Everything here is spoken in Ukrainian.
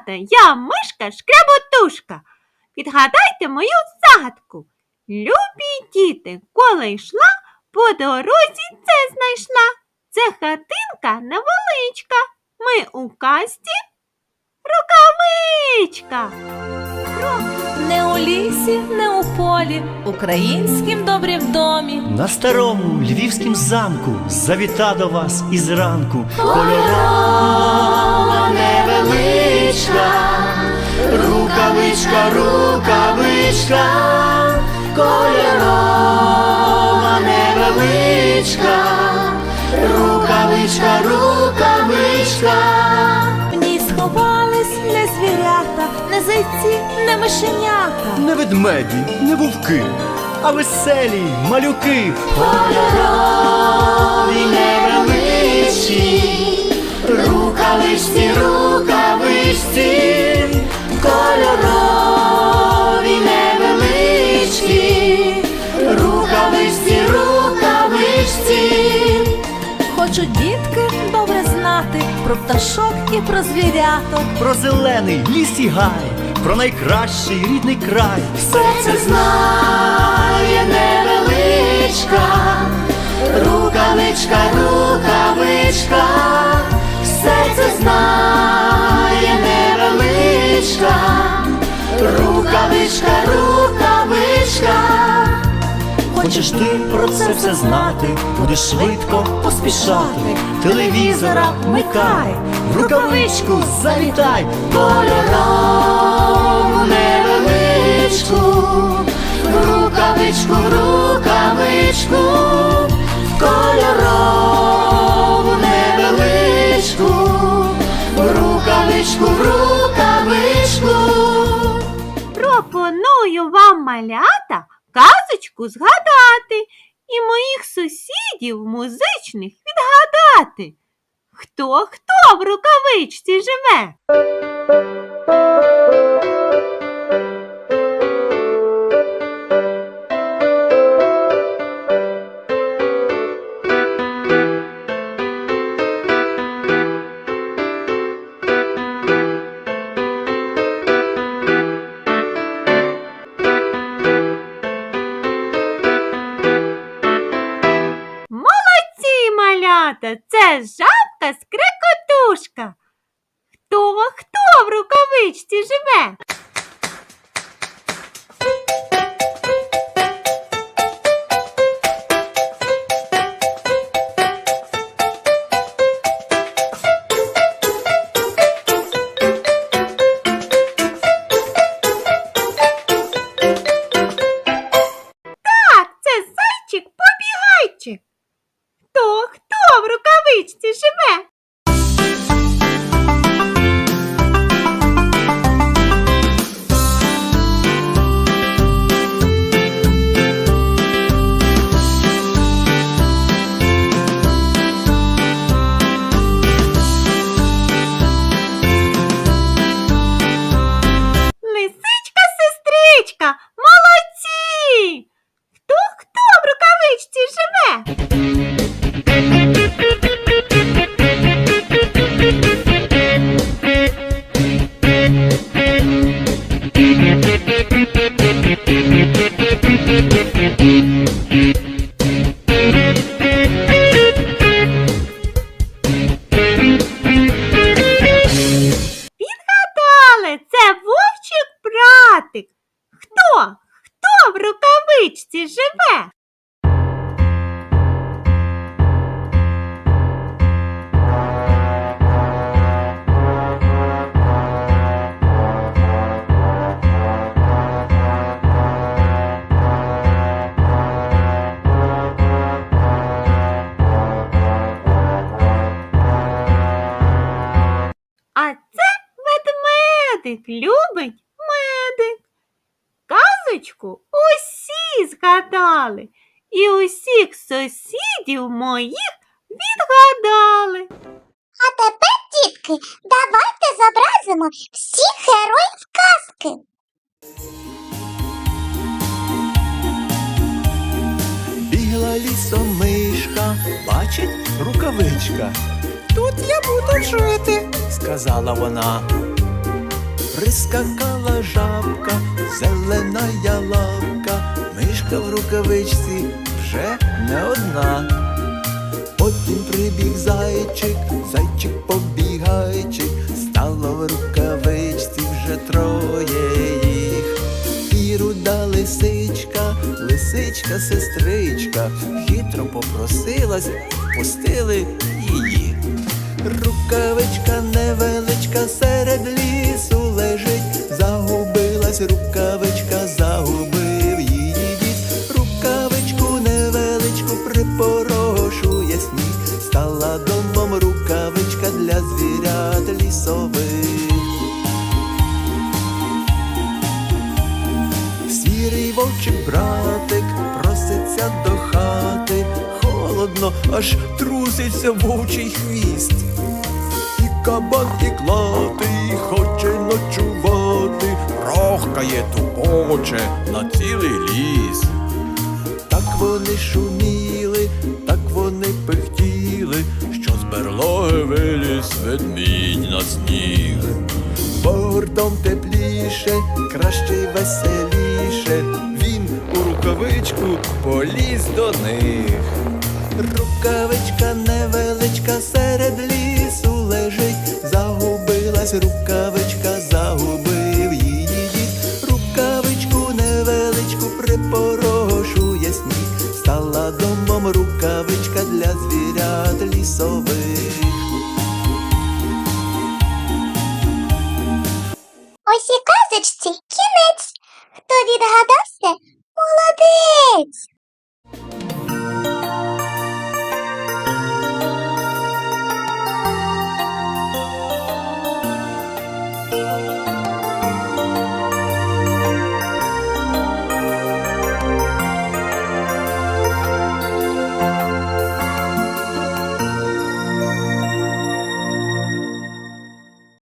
малята, я мишка шкряботушка. Відгадайте мою загадку. Любі діти, коли йшла, по дорозі це знайшла. Це хатинка невеличка. Ми у касті рукавичка. Не у лісі, не у полі, українськім добрім домі. На старому львівськім замку завіта до вас із ранку. Кольорова невеличка, рукавичка, рукавичка, кольорова невеличка, рукавичка, рукавичка. В ній сховались не звірята, не зайці, не мишенята. Не ведмеді, не вовки, а веселі малюки. Кольорові невеличкі, рукавичці, рукавичці, кольорові невеличкі, рукавичці, рукавичці. Хочуть дітки добре знати про пташок і про звіряток. Про зелений ліс і гай, про найкращий рідний край. Все це знає невеличка, рукавичка, рукавичка, все це знає невеличка, рукавичка, рукавичка. Хочеш ти про це все знати, будеш швидко поспішати. Телевізора вмикай, в рукавичку завітай, кольорову невеличку, рукавичку, рукавичку, кольорову рукавичку, в рукавичку. Пропоную вам малята казочку згадати і моїх сусідів музичних відгадати. Хто хто в рукавичці живе? Малята, це жабка скрекотушка. Хто хто в рукавичці живе? Любить медик. Казочку усі згадали, і усіх сусідів моїх відгадали. А тепер, дітки, давайте зобразимо всіх героїв казки. Бігла лісом мишка, бачить рукавичка. Тут я буду жити, сказала вона. Прискакала жабка, зелена ялавка, мишка в рукавичці вже не одна. Потім прибіг зайчик, зайчик побігайчик, стало в рукавичці вже троє їх. І руда лисичка, лисичка, сестричка, хитро попросилась, пустили її. Рукавичка невеличка серед лісу загубилась рукавичка, загубив її дід. Рукавичку невеличку припорошує сніг, стала домом рукавичка для звірят лісових. Сірий вовчик братик проситься до хати, холодно, аж труситься вовчий хвіст. Кабан і клатий хоче ночувати, рохкає тупоче на цілий ліс. Так вони шуміли, так вони пихтіли, що з берлоги виліз ведмідь на сніг. Бортом тепліше, краще веселіше, він у рукавичку поліз до них. Рукавичка невеличка серед лісу лежить, загубилась рукавичка, загубив її дід. Рукавичку невеличку припорошує сніг, стала домом рукавичка для звірят лісових. Ось і казочці кінець. Хто відгадався? Молодець! Música